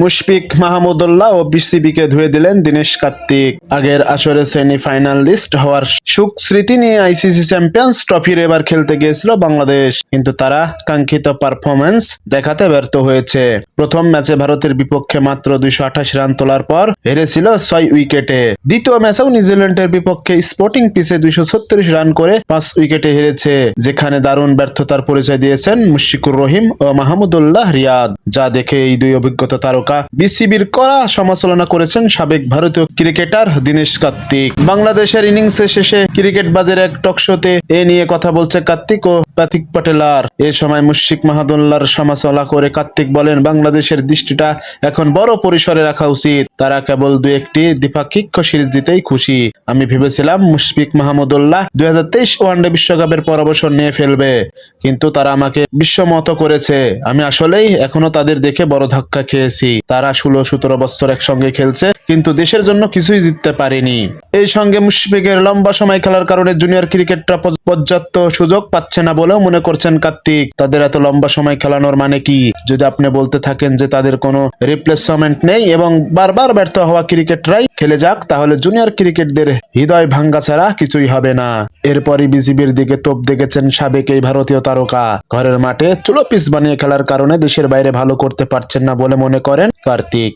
মুশফিক মাহমুদুল্লাহ ও বিসিবিকে ধুয়ে দিলেন দিনেশ কার্তিক। আগের আসরে সেমি ফাইনালিস্ট হওয়ার সুখ স্মৃতি নিয়ে আইসিসি চ্যাম্পিয়ন্স ট্রফির এবার খেলতে গিয়েছিল বাংলাদেশ। কিন্তু তারা কাঙ্ক্ষিত পারফরমেন্স দেখাতে ব্যর্থ হয়েছে। প্রথম ম্যাচে ভারতের বিপক্ষে মাত্র দুইশো আঠাশ রান তোলার পর হেরেছিল ছয় উইকেটে। দ্বিতীয় ম্যাচেও নিউজিল্যান্ডের বিপক্ষে স্পোর্টিং পিচে দুইশো রান করে পাঁচ উইকেটে হেরেছে, যেখানে দারুণ ব্যর্থতার পরিচয় দিয়েছেন মুশিকুর রহিম ও মাহমুদুল্লাহ রিয়াদ, যা দেখে এই দুই অভিজ্ঞতা তারকা বিসিবির কড়া সমালোচনা করেছেন সাবেক ভারতীয় ক্রিকেটার দীনেশ কার্তিক। বাংলাদেশের ইনিংসে শেষে ক্রিকেট বাজের এক টক শোতে এ নিয়ে কথা বলছে কার্তিক ও পাথিক পটেলার এ সময় মুশিক মাহাদুল্লার সমাচলা করে কার্তিক বলেন, বাংলাদেশের দৃষ্টিটা এখন বড় পরিসরে রাখা উচিত। তারা কেবল দু একটি দ্বিপাক্ষিক সিরিজ জিতেই খুশি। আমি ভেবেছিলাম মুশফিক মাহমুদুল্লাহ দুই হাজার তেইশ ওয়ানডে বিশ্বকাপের পর অবসর নিয়ে ফেলবে, কিন্তু তারা আমাকে বিশ্বমত করেছে। আমি আসলেই এখনও তাদের দেখে বড় ধাক্কা খেয়েছি। তারা ষোলো সতেরো বছর একসঙ্গে খেলছে, কিন্তু দেশের জন্য কিছুই জিততে পারেনি। এই সঙ্গে মুশফিকের লম্বা সময় খেলার কারণে জুনিয়র ক্রিকেটটা পর্যাপ্ত সুযোগ পাচ্ছে না বলেও মনে করছেন কার্তিক। তাদের এত লম্বা সময় খেলানোর মানে কি? যদি আপনি বলতে থাকেন যে তাদের কোনো রিপ্লেসমেন্ট নেই এবং বারবার ব্যর্থ হওয়া ক্রিকেটরাই খেলে যাক, তাহলে জুনিয়র ক্রিকেটদের হৃদয় ভাঙ্গা ছাড়া কিছুই হবে না। এরপরই বিজিবির দিকে তোপ দেখেছেন সাবেক এই ভারতীয় তারকা। ঘরের মাঠে চুলো পিস বানিয়ে খেলার কারণে দেশের বাইরে ভালো করতে পারছেন না বলে মনে করেন কার্তিক।